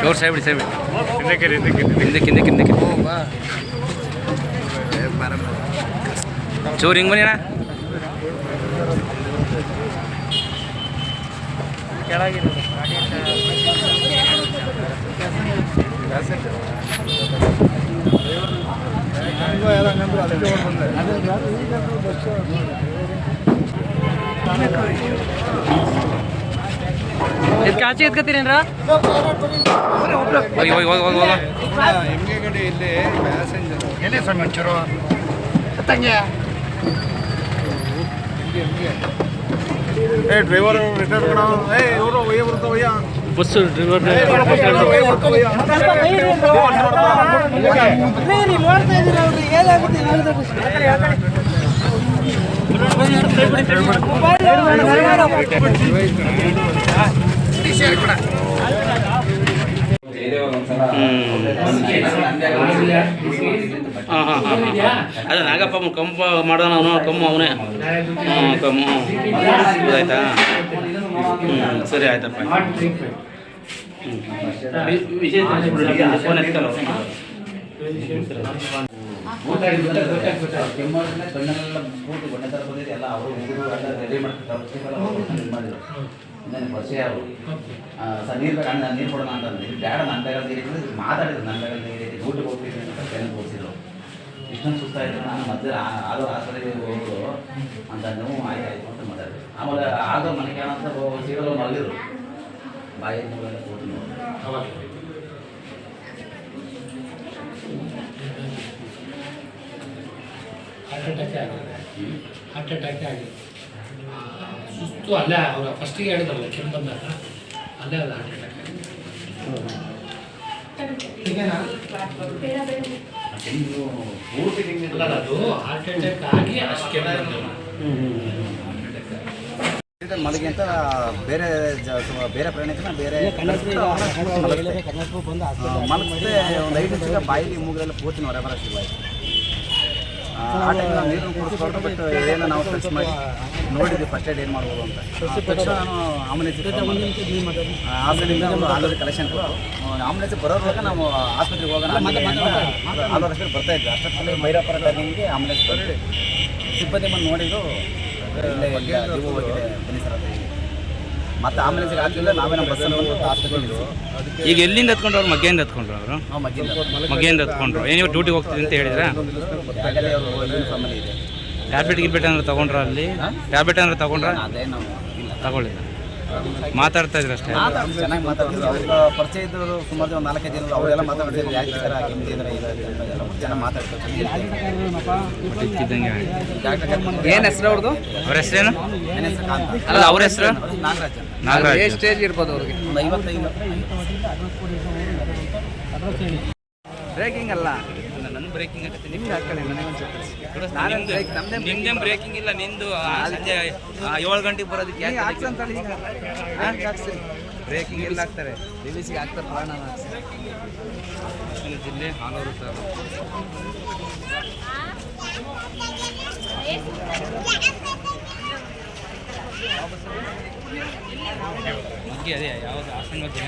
ಚೋರ್ ಸೈಬಿಡಿ ಸೈಬಿಡಿ ಹಿಂದಕ್ಕೆ ಹಿಂದಕ್ಕೆ ಚೋರ್ ಹಿಂಗೆ ಬನ್ನಿಣ ಕೆಳಗಿರೋದು. ಇದಕ್ಕೆ ಆಚೆ ಎತ್ಕೋತೀರೇನ್ರ ಹೋಗಿ ಹೋಗಿ ಹೋಗಿ ಹೋಗಿ ಹೋಗಿ. ಗಡಿ ಇಲ್ಲಿ ಪ್ಯಾಸೆಂಜರ್ ಏನೇ ಸ್ವಾಮಿ ತಂಗೆ. ಏ ಡ್ರೈವರ್ ರಿಟರ್ನ್ ಮಾಡೋ ಏ ಇವರು ಒಯ್ಯ ಬರ್ತಾವ ಒಯ್ಯ ಬಸ್ಸು ಡ್ರೈವರ್ ಹಾಂ ಹಾಂ ಹಾಂ ಹಾಂ ಅದೇ ನಾಗಪ್ಪ ಅವ್ನು ಕಂಪ ಮಾಡೋಣ ಅವನು ಕಮ್ಮು ಅವನೇ ಹ್ಞೂ ಕಮ್ಮು ಆಯ್ತಾ ಹ್ಞೂ ಸರಿ ಆಯ್ತಪ್ಪ. ಕೆಮ್ಮೋದ್ರಿಂದ ಕಣ್ಣಲ್ಲೆಲ್ಲ ಬಣ್ಣ ಥರ ಬಂದಿದೆ ಎಲ್ಲ ಅವರು ಹುಡುಗರು ಎಲ್ಲ ರೆಡಿ ಮಾಡ್ತಾರೆ ಮಾಡಿದ್ರು ಪರಿಚಯ ಅವರು ಸರ್ ನೀರು ಬೇಕು ಅಣ್ಣ ನೀರು ಕೊಡೋಣ ಬೇಡ ನನ್ನ ಬೇಗ ನೀರು ಮಾತಾಡಿದ್ರು ನನ್ನ ಬೇಗ ನೀರು ಐತಿ ಊಟಕ್ಕೆ ಹೋಗ್ತಿದ್ದೀನಿ ಅಂತ ಪೆನ್ ಹೋಗ್ತಿದ್ರು ಇಷ್ಟೊಂದು ಸುಸ್ತಾಯಿದ್ರು ನಾನು ಮಧ್ಯ ಆದೋ ಆಸರೆ ಅಂತ ನೋವು ಆಯ್ತು ಆಯ್ತು ಅಂತ ಮಾತಾಡಿದ್ರು ಆಮೇಲೆ ಆಗ ಮನೆಗೆ ಅಂತ ಸೀಟಲ್ಲಿ ಮಲಗಿದ್ರು. ಬಾಯಿ ಮೂಲೆಲ್ಲ ಕೂತು ನೋಡಿ. ಹಾರ್ಟ್ ಅಟ್ಯಾಕ್ ಆಗಿದೆ. ಹಾರ್ಟ್ ಅಟ್ಯಾಕ್ ಆಗಿದೆ. ಸುಸ್ತು ಅಲ್ಲೇ ಅವ್ರ ಫಸ್ಟಿಗೆ ಹೇಳಿದ್ರಲ್ಲ ಕೆಮ್ಮು ಬಂದಾಗ. ಅಲ್ಲೇ ಅಲ್ಲ ಹಾರ್ಟ್ ಅಟ್ಯಾಕ್ ಆಗಿದೆ. ಕೆಮ್ಮು ಪೂರ್ತಿ ಕೆಮ್ಮು ಅಲ್ಲ ಅದು ಹಾರ್ಟ್ ಅಟ್ಯಾಕ್ ಆಗಿ ಅಷ್ಟು ಕೆಮ್ಮು. ಮಲಗಿ ಅಂತ ಬೇರೆ ಬೇರೆ ಪ್ರಯಾಣಿಕನ ಬೇರೆ ಮಲಗಿದ್ರೆ ಒಂದು ಐದು ನಿಮಿಷ ಬಾಯಿಲಿ ಮೂಗರೆಲ್ಲ ಪೂರ್ತಿ ಹೊರ ಬರೋ ಶುರುವಾಯಿತು ಆ ಟೈಮ್ ನೀರು ಕುಡಿಸ್ಕೊಂಡು ಬಟ್ ಏನೋ ನಾವು ಸರ್ಚ್ ಮಾಡಿ ನೋಡಿದ್ವಿ ಫಸ್ಟ್ ಏಡ್ ಏನು ಮಾಡ್ಬೋದು ಅಂತ. ತಕ್ಷಣ ನಾನು ಆಂಬುಲೆನ್ಸ್ ಹಾಸ್ಪಿಟಲಿಂದ ಒಂದು ಆಲ್ರೆಡಿ ಕಲೆಕ್ಷನ್ ಆಂಬುಲೆನ್ಸ್ ಬರೋದ್ರಾಗ ನಾವು ಆಸ್ಪತ್ರೆಗೆ ಹೋಗೋಣ ಆಲ್ವಾರ್ ಅಷ್ಟೇ ಬರ್ತಾ ಇದ್ವಿ. ಅಷ್ಟೊತ್ತಲ್ಲಿ ಭೈರಪ್ಪರ ಟೈಮಿಂಗ್ಗೆ ಆಂಬುಲೆನ್ಸ್ ಬಂದು ಸಿಬ್ಬಂದಿ ಬಂದು ನೋಡಿದ್ರು ಬನ್ನಿ ಸರ್ ಅಂತ ಹೇಳಿ. ಮತ್ತೆ ಆಂಬುಲೆನ್ಸ್ಗೆ ಹಾಕಿಲ್ಲ ನಾವೇ ನಮ್ಮ ಬಸ್ಸಲ್ಲಿ ಬಂದು ಹಾಸ್ಪಿಟಲ್ ಈಗ ಎಲ್ಲಿಂದ ಹತ್ಕೊಂಡ್ರು ಅವ್ರು? ಮಗ್ಗೆಯಿಂದ ಹತ್ಕೊಂಡ್ರು ಅವರು? ನಾವು ಮಗ್ಗಿಂದ ಮಗ್ಗೆಯಿಂದ ಹತ್ಕೊಂಡ್ರು ಏನೋ ಡ್ಯೂಟಿಗೆ ಹೋಗ್ತಿದೆ ಅಂತ ಹೇಳಿದ್ರೆ? ಆಗಲೇ ಅವರು ಯೂನಿಫಾರ್ಮಲ್ಲಿ ಇದೆ. ಟ್ಯಾಬ್ಲೆಟ್ ಗಿಬ್ಲೆಟ್ ಅಂದ್ರೆ ತಗೊಂಡ್ರ ಅಲ್ಲಿ? ಟ್ಯಾಬ್ಲೆಟ್ ಅಂದ್ರೆ ತಗೊಂಡ್ರ? ಅದೇ ನಾವು ತಗೊಳ್ಳಿಲ್ಲ. ಮಾತಾಡ್ತಾ ಇದ್ರು ಅಷ್ಟೇ? ಚೆನ್ನಾಗಿ ಮಾತಾಡ್ತಿದ್ರು. ಅವ್ರಿಗೆ ಪರಿಚಯ ಇದ್ದವರು ಸುಮಾರು ಜನ ನಾಲ್ಕೈದು ಜನ ಅವರೆಲ್ಲ ಮಾತಾಡ್ತಿದ್ರು. ಯಾಕೆ ಈ ಥರ ಕೆಮ್ಮು ಇದ್ರೆ ಇದು ಎಲ್ಲ ಚೆನ್ನಾಗಿ ಮಾತಾಡ್ತಾರೆ ಇದ್ದಂಗೆ ಏನು ಹೆಸರು ಅವ್ರದ್ದು ಅವ್ರ ಹೆಸರೇನು? ಹೆಸರು ಕಾಂತ. ಅಲ್ಲ ಅವ್ರ ಹೆಸರು? ನಾಗರಾಜ್ ನಾಗರಾಜ್. ಸ್ಟೇಜ್ ಇರ್ಬೋದು ಅವ್ರಿಗೆ. ಒಂದು ಐವತ್ತೈದು. ಬ್ರೇಕಿಂಗ್ ಅಲ್ಲ. ಬ್ರೇಕಿಂಗ್ ಆಗತ್ತೆ. ನಿಮ್ಗೆ ಹಾಕೊಳ್ಳಿ ನನಗೆ ಒಂದು ನಮ್ದೇ ನಿಮ್ದೇನು ಬ್ರೇಕಿಂಗ್ ಇಲ್ಲ ನಿಂದು ಸಂಜೆ ಏಳು ಗಂಟೆಗೆ ಬರೋದಕ್ಕೆ ಯಾಕೆ ಹಾಕ್ಸಂತಳಿ ಈಗ. ಹಾಕ್ಸಿ. ಬ್ರೇಕಿಂಗ್ ಎಲ್ಲ ಹಾಕ್ತಾರೆ ರಿಲೀಸಿಗೆ ಹಾಕ್ತಾರೆ ಪ್ರಾಣ ಜಿಲ್ಲೆ ತಾಲೂಕು ಬಗ್ಗೆ ಅದೇ ಯಾವುದು ಹಾಸನ ಬಗ್ಗೆ